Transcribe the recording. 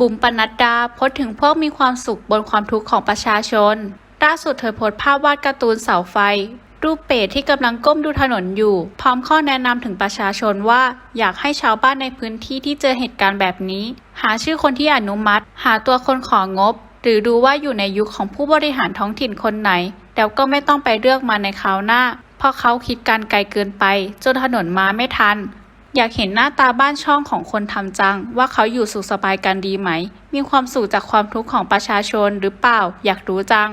บุ๋มปนัดดาโพสถึงพวกมีความสุขบนความทุกข์ของประชาชน ล่าสุดเธอโพสต์ภาพวาดการ์ตูนเสาไฟ รูปเปรตที่กำลังก้มดูถนนอยู่ พร้อมข้อแนะนำถึงประชาชนว่า อยากให้ชาวบ้านในพื้นที่ที่เจอเหตุการณ์แบบนี้ หาชื่อคนที่อนุมัติ หาตัวคนของงบหรือดูว่าอยู่ในยุคของผู้บริหารท้องถิ่นคนไหน แล้วก็ไม่ต้องไปเลือกมาในคราวหน้า เพราะเขาคิดการไกลเกินไป จนถนนมาไม่ทัน อยากเห็นหน้าตาบ้านช่องของคนทำจัง ว่าเขาอยู่สุขสบายกันดีไหม มีความสุขจากความทุกข์ของประชาชนหรือเปล่า อยากรู้จัง